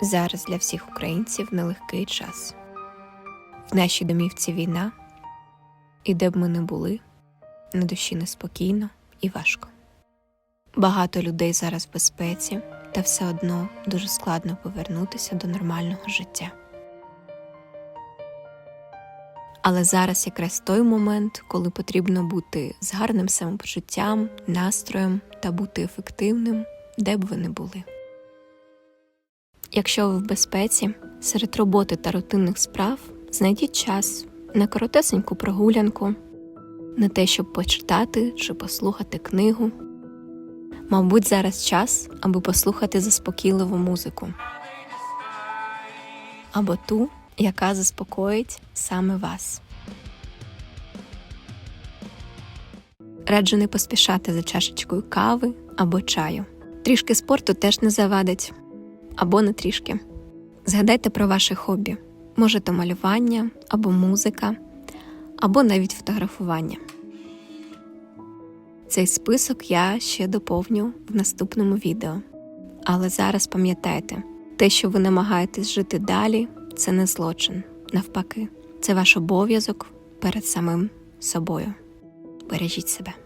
Зараз для всіх українців нелегкий час. В нашій домівці війна, і де б ми не були, на душі неспокійно і важко. Багато людей зараз в безпеці, та все одно дуже складно повернутися до нормального життя. Але зараз якраз той момент, коли потрібно бути з гарним самопочуттям, настроєм та бути ефективним, де б ви не були. Якщо ви в безпеці, серед роботи та рутинних справ знайдіть час на коротесеньку прогулянку, на те, щоб почитати чи послухати книгу. Мабуть, зараз час, аби послухати заспокійливу музику або ту, яка заспокоїть саме вас. Раджу не поспішати за чашечкою кави або чаю. Трішки спорту теж не завадить, або не трішки. Згадайте про ваше хобі. Може, то малювання, або музика, або навіть фотографування. Цей список я ще доповню в наступному відео. Але зараз пам'ятайте, те, що ви намагаєтесь жити далі, це не злочин. Навпаки, це ваш обов'язок перед самим собою. Бережіть себе.